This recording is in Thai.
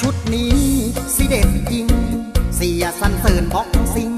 ชุดนี้สิเด็ดจริง เสียสันเสริญบอกสิง